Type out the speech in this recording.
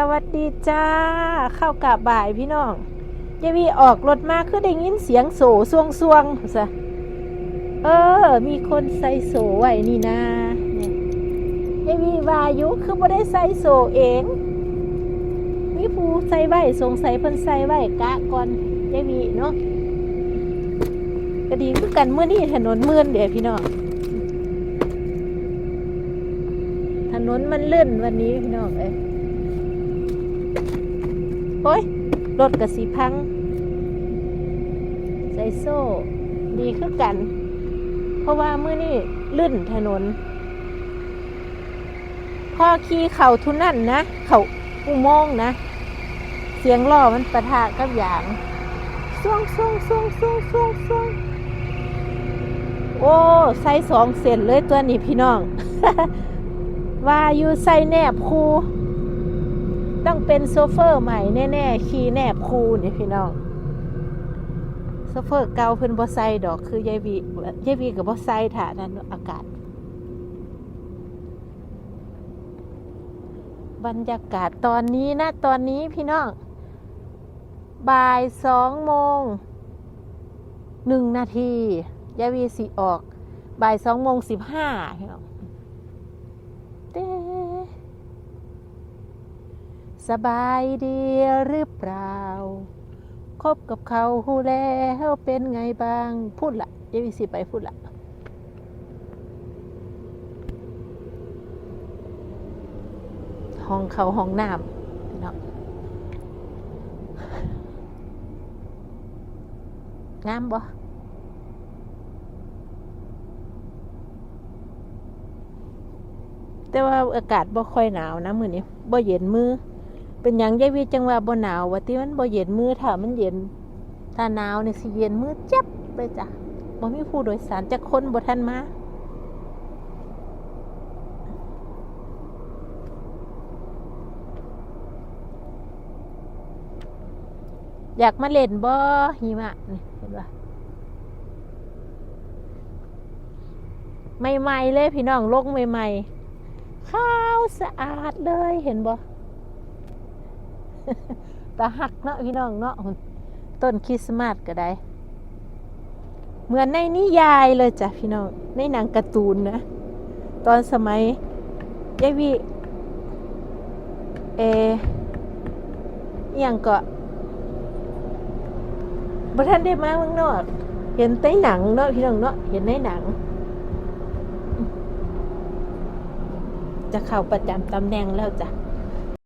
สวัสดีจ้า เข้ากับบ่ายพี่น้องยายวีออกรถมาคือได้ยินเสียงโสซวงซวงซะเออ มีคนใส่โสไว้นี่นาเนี่ยยายวีวายุคือบ่ได้ใส่โสเองมีผู้ใส่ไว้สงสัยเพิ่นใส่ไว้กะก่อนยายวีเนาะก็ดีคือกันเมื่อนี้ถนนมื่นเดี๋ยวพี่น้องถนนมันเลื่นวันนี้พี่น้องเอ้ โอ้ยรถกระสีพัง ใส่โซ่ ดีคือกัน เพราะว่าเมื่อนี่ลื่นถนน พอขี่เข่าทุนนั่นนะ เข่าอุโมงค์นะ เสียงล้อมันประทะกับอย่างซ่วงซ่วงซ่วงซ่วงซ่วงซ่วงโอ้ใส่สองเส้นเลยตัวนี้พี่น้อง ว่าอยู่ใส่แนบคู ต้องเป็นโซเฟอร์ใหม่แน่ๆ ขี่แนบคูนี่พี่น้อง โซเฟอร์เก่าเพิ่นบ่ใส่ดอกคือยายวียายวีก็บ่ใส่ถ่านั้นอากาศ บรรยากาศตอนนี้นะตอนนี้พี่น้อง บ่ายสองโมงหนึ่งนาทียายวีสิออก บ่ายสองโมงสิบห้าพี่น้องเต้ สบายดีหรือเปล่า คบกับเขาหูแล้วเป็นไงบ้าง พูดละเยวิสิไปพูดละห้องเขาห้องน้ำพี่น้องงามบ่แต่ว่าอากาศบ่ค่อยหนาวนะมื้อนี้บ่เย็นมือ เป็นหยังยายวีจังว่าบ่หนาวว่าที่มันบ่เย็นมือถ้ามันเย็น ถ้าหนาวนี่สิเย็นมือจับเลยจ้ะบ่มีผู้โดยสารจักคนบ่ทันมาอยากมาเล่นบ่หิมะนี่เห็นปะใหม่ๆเลยพี่น้องลงใหม่ๆข้าวสะอาดเลยเห็นบ่ ตาหักเนาะพี่น้องเนาะต้นคริสต์มาสก็ได้ เหมือนในนิยายเลยจ้ะพี่น้อง ในหนังการ์ตูนนะ ตอนสมัยยายวีเออหยังก็บ่ทันได้มาเมืองนอก เห็นในหนังเนาะพี่น้องเนาะ เห็นในหนัง จะเข้าประจำตำแหน่งแล้วจ้ะ